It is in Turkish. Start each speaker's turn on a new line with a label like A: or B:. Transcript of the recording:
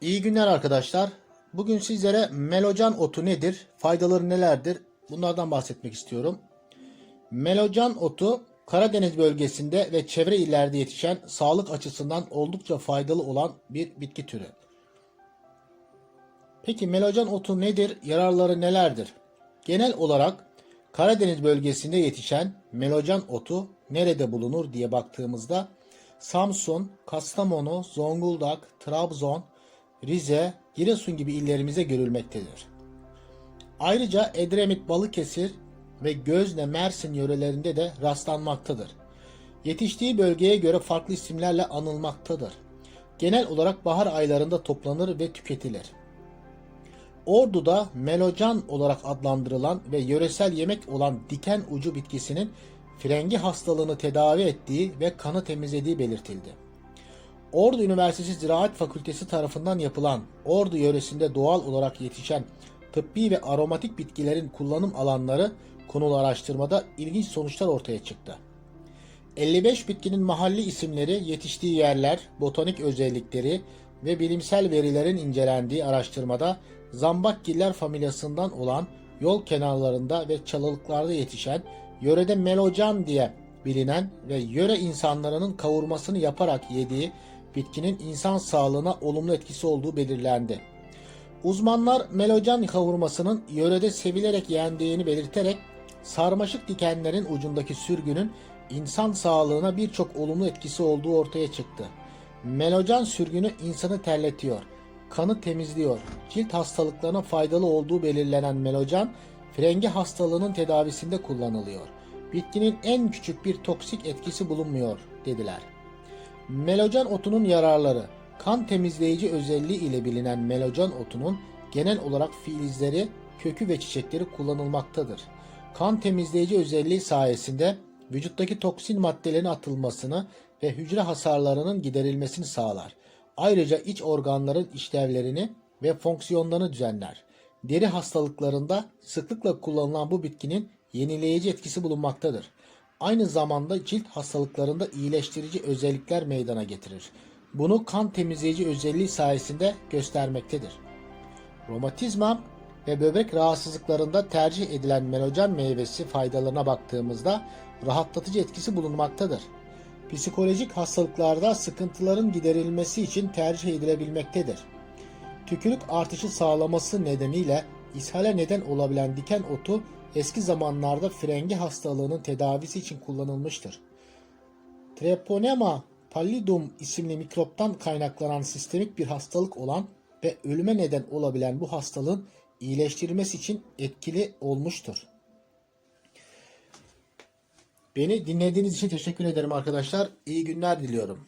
A: İyi günler arkadaşlar. Bugün sizlere melocan otu nedir, faydaları nelerdir bunlardan bahsetmek istiyorum. Melocan otu Karadeniz bölgesinde ve çevre illerde yetişen sağlık açısından oldukça faydalı olan bir bitki türü. Peki melocan otu nedir, yararları nelerdir? Genel olarak Karadeniz bölgesinde yetişen melocan otu nerede bulunur diye baktığımızda Samsun, Kastamonu, Zonguldak, Trabzon, Rize, Giresun gibi illerimize görülmektedir. Ayrıca Edremit, Balıkesir ve Gözne, Mersin yörelerinde de rastlanmaktadır. Yetiştiği bölgeye göre farklı isimlerle anılmaktadır. Genel olarak bahar aylarında toplanır ve tüketilir. Ordu'da melocan olarak adlandırılan ve yöresel yemek olan diken ucu bitkisinin frengi hastalığını tedavi ettiği ve kanı temizlediği belirtildi. Ordu Üniversitesi Ziraat Fakültesi tarafından yapılan Ordu yöresinde doğal olarak yetişen tıbbi ve aromatik bitkilerin kullanım alanları konulu araştırmada ilginç sonuçlar ortaya çıktı. 55 bitkinin mahalli isimleri, yetiştiği yerler, botanik özellikleri ve bilimsel verilerin incelendiği araştırmada zambakgiller familyasından olan yol kenarlarında ve çalılıklarda yetişen, yörede melocan diye bilinen ve yöre insanlarının kavurmasını yaparak yediği bitkinin insan sağlığına olumlu etkisi olduğu belirlendi. Uzmanlar melocan kavurmasının yörede sevilerek yendiğini belirterek sarmaşık dikenlerin ucundaki sürgünün insan sağlığına birçok olumlu etkisi olduğu ortaya çıktı. Melocan sürgünü insanı terletiyor, kanı temizliyor, cilt hastalıklarına faydalı olduğu belirlenen melocan, frengi hastalığının tedavisinde kullanılıyor. Bitkinin en küçük bir toksik etkisi bulunmuyor dediler. Melocan otunun yararları Kan temizleyici özelliği ile bilinen melocan otunun genel olarak filizleri, kökü ve çiçekleri kullanılmaktadır. Kan temizleyici özelliği sayesinde vücuttaki toksin maddelerin atılmasını ve hücre hasarlarının giderilmesini sağlar. Ayrıca iç organların işlevlerini ve fonksiyonlarını düzenler. Deri hastalıklarında sıklıkla kullanılan bu bitkinin yenileyici etkisi bulunmaktadır. Aynı zamanda cilt hastalıklarında iyileştirici özellikler meydana getirir. Bunu kan temizleyici özelliği sayesinde göstermektedir. Romatizma ve böbrek rahatsızlıklarında tercih edilen melocan meyvesi faydalarına baktığımızda rahatlatıcı etkisi bulunmaktadır. Psikolojik hastalıklarda sıkıntıların giderilmesi için tercih edilebilmektedir. Tükürük artışı sağlaması nedeniyle ishale neden olabilen diken otu eski zamanlarda frengi hastalığının tedavisi için kullanılmıştır. Treponema pallidum isimli mikroptan kaynaklanan sistemik bir hastalık olan ve ölüme neden olabilen bu hastalığın iyileştirilmesi için etkili olmuştur. Beni dinlediğiniz için teşekkür ederim arkadaşlar. İyi günler diliyorum.